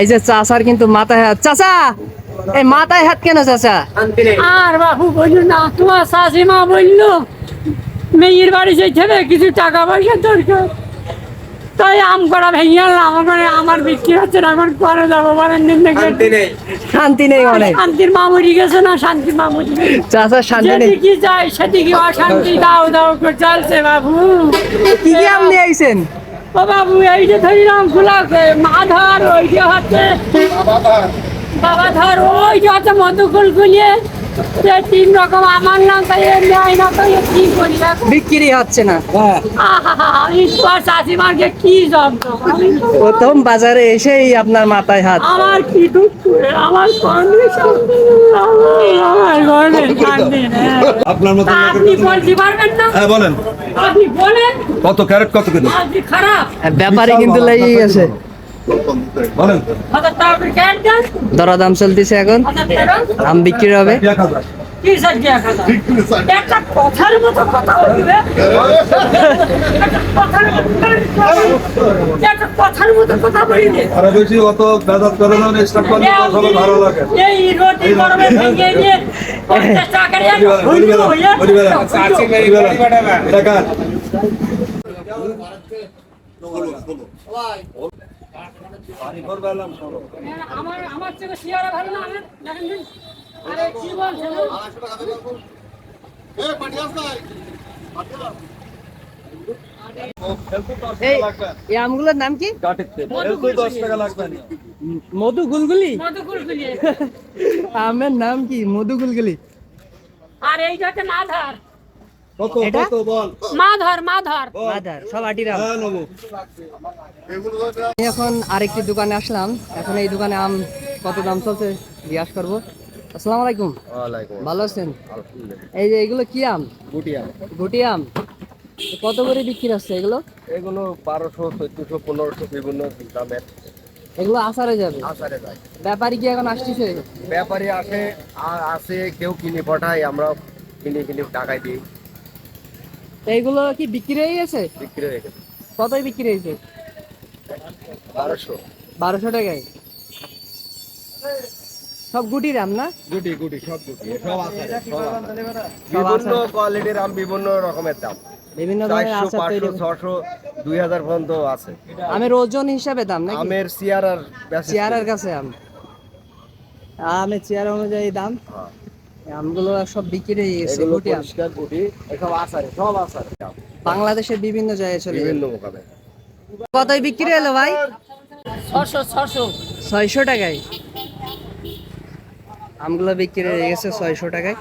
এই যে চাচার কিন্তু মাথায় হাত। চাচা এই মাথায় হাত কেন চাচা? আর বাবু বলল না তোমার শাশুমা বলল মেয়ের বাড়ি যেতে হবে কিছু টাকা পয়সা দরকার। তাই আম করা ভেঙে আনলাম আমার আমার বিক্রি হচ্ছে না আমার করে যাব বলেন শান্তি নেই। অনেক শান্তির মা মরি গেছে না শান্তির মা মরি গেছে। চাচার শান্তি নেই। যেদিকে যায় সেদিকে অশান্তি দাও দাও করে চলছে বাবু। কি কি আম নিয়ে আইছেন? বাবু এই যে ধরিলাম খোলা মা ধর ওই যে হচ্ছে বাবা ধর। ওই যে হচ্ছে মধুকুল গুলিয়ে যে তিন রকম আমার নাম তাই নেয় না তো কি করি? বিক্রি হচ্ছে না। ঈশ্বর শাশুমাকে কি জব্দ প্রথম বাজারে এসেই আপনার মাথায় হাত। আমার কি দুঃখ আমার কর্মে শান্তি নেই, আমার কর্মে শান্তি নেই। আপনার মতো আপনি বলতে পারবেন না? হ্যাঁ বলেন। আপনি বলেন। কত ক্যারেট কত কিলো খারাপ। ব্যাপারে কিন্তু লেগে গেছে দরদাম চলতেছে এখন। আম বিক্রি হবে। টাকা পানি ভরবে এলাম সরো। আমার আমার থেকে শিয়ারা ভালো না আমার দেখেন আরে কি বলছেন এই এই আমগুলোর নাম কি। মধু গুলগুলি। আমের নাম কি? মধু গুলগুলি। আর এইটা হচ্ছে মাধার কত? কত বল। আম। হ্যাঁ নেব। আমি এখন আরেকটি দোকানে আসলাম। এখন এই দোকানে আম কত দাম চলছে জিজ্ঞাসা করব। আসসালামু আলাইকুম। ভালো আছেন? এই যে এগুলো কি আম? গুটি আম। কত করে বিক্রি হচ্ছে এগুলো? এগুলো বারোশো চোদ্দশো পনেরোশো বিভিন্ন দামের। এগুলো আসারে যাবে? আসারে যায়। ব্যাপারী কি এখন আসতেছে? ব্যাপারী আসে আর আসে কেউ কিনে পাঠায় আমরা কিনে কিনে টাকায় দিই। তো এইগুলো কি বিক্রি হয়ে গেছে? বিক্রি হয়ে গেছে। কতই বিক্রি হয়েছে? বারোশো। বারোশো টাকায়? সব গুটির আম না? গুটি গুটি সব গুটি সব। সব বিভিন্ন কোয়ালিটির আম বিভিন্ন রকমের দাম। বিভিন্ন ধরনের আচার তৈরি পাঁচশো ছশো দুই হাজার পর্যন্ত আছে। আমের ওজন হিসাবে দাম নাকি? আমের চেয়ার আর চেয়ারের কাছে আম। আমের চেয়ার অনুযায়ী দাম? হ্যাঁ। আমগুলো সব বিক্রি হয়ে গেছে গুটি আম। গুটি এসব আসারে সব আসারে বাংলাদেশের বিভিন্ন জায়গায় চলে বিভিন্ন মোকামে। কতই বিক্রি হলো ভাই? ছশো ছশো ছয়শো টাকায়। আমগুলো বিক্রি হয়ে গেছে ছয়শো টাকায়।